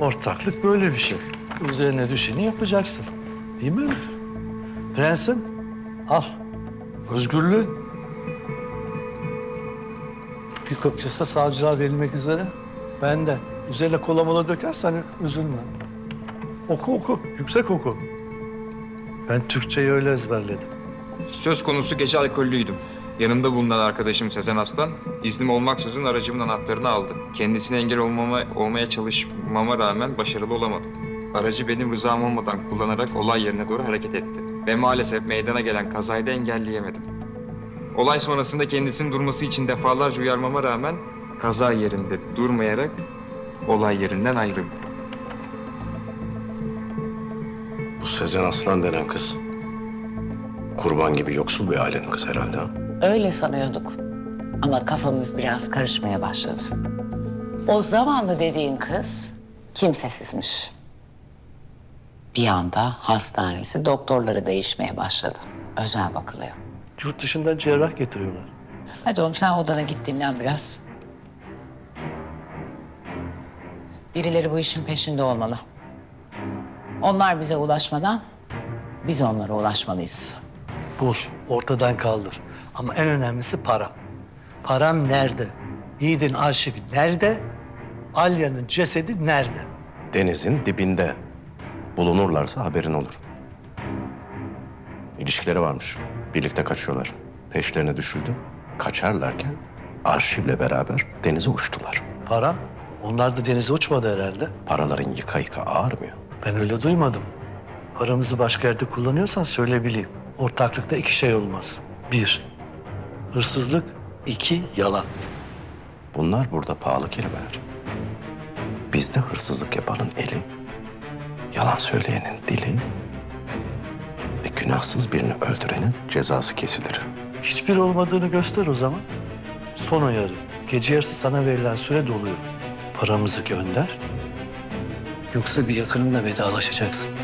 Ortaklık böyle bir şey. Üzerine düşeni yapacaksın. Değil mi Ömür? Prensim, al. Özgürlüğün. Bir kopyası da savcılığa verilmek üzere. Ben de. Üzerine kola mola dökersen üzülme. Oku oku, yüksek oku. Ben Türkçeyi öyle ezberledim. Söz konusu gece alkollüydüm. Yanımda bulunan arkadaşım Sezen Aslan, iznim olmaksızın aracımın anahtarını aldı. Kendisine engel olmama, olmaya çalışmama rağmen başarılı olamadım. Aracı benim rızam olmadan kullanarak olay yerine doğru hareket etti. Ve maalesef meydana gelen kazayı da engelleyemedim. Olay sonrasında kendisinin durması için defalarca uyarmama rağmen kaza yerinde durmayarak olay yerinden ayrıldı. Bu Sezen Aslan denen kız. Kurban gibi yoksul bir ailenin kızı herhalde ha? Öyle sanıyorduk. Ama kafamız biraz karışmaya başladı. O zamanlı dediğin kız kimsesizmiş. Bir anda hastanesi doktorları değişmeye başladı. Özel bakılıyor. Yurt dışından cerrah getiriyorlar. Hadi oğlum sen odana git dinlen biraz. Birileri bu işin peşinde olmalı. Onlar bize ulaşmadan biz onlara ulaşmalıyız. Bul, ortadan kaldır. Ama en önemlisi para. Param nerede? Yiğit'in arşivi nerede? Alya'nın cesedi nerede? Denizin dibinde. Bulunurlarsa haberin olur. İlişkileri varmış. Birlikte kaçıyorlar. Peşlerine düşüldü. Kaçarlarken arşivle beraber denize uçtular. Para? Onlar da denize uçmadı herhalde. Paraların yıka yıka ağırmıyor. Ben öyle duymadım. Paramızı başka yerde kullanıyorsan söyle bileyim. Ortaklıkta iki şey olmaz. Bir, hırsızlık. iki yalan. Bunlar burada pahalı kelimeler. Bizde hırsızlık yapanın eli, yalan söyleyenin dili ve günahsız birini öldürenin cezası kesilir. Hiçbir olmadığını göster o zaman. Son uyarı. Gece yarısı sana verilen süre doluyor. Paramızı gönder. Yoksa bir yakınınla vedalaşacaksın.